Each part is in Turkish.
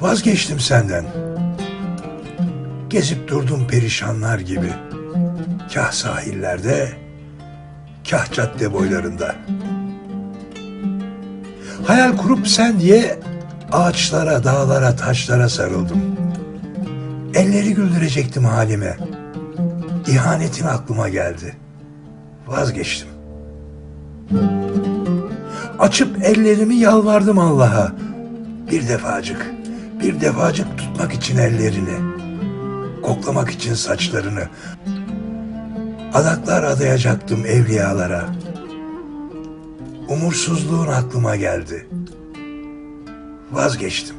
Vazgeçtim senden. Gezip durdum perişanlar gibi. Kah sahillerde, kah cadde boylarında. Hayal kurup sen diye ağaçlara, dağlara, taşlara sarıldım. Elleri güldürecektim halime. İhanetin aklıma geldi. Vazgeçtim. Açıp ellerimi yalvardım Allah'a. Bir defacık, bir defacık tutmak için ellerini. Koklamak için saçlarını. Adaklar adayacaktım evliyalara. Umursuzluğun aklıma geldi. Vazgeçtim.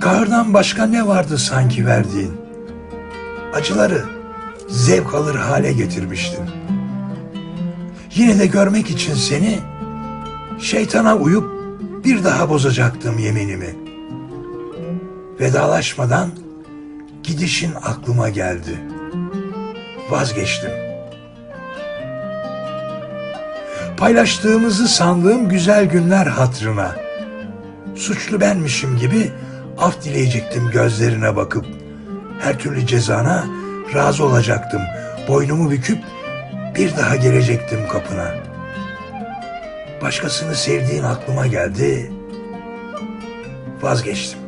Kahırdan başka ne vardı sanki verdiğin? Acıları zevk alır hale getirmiştin. Yine de görmek için seni şeytana uyup bir daha bozacaktım yeminimi. Vedalaşmadan gidişin aklıma geldi. Vazgeçtim. Paylaştığımızı sandığım güzel günler hatrına. Suçlu benmişim gibi af dileyecektim gözlerine bakıp. Her türlü cezana razı olacaktım. Boynumu büküp bir daha gelecektim kapına. Başkasını sevdiğin aklıma geldi. Vazgeçtim.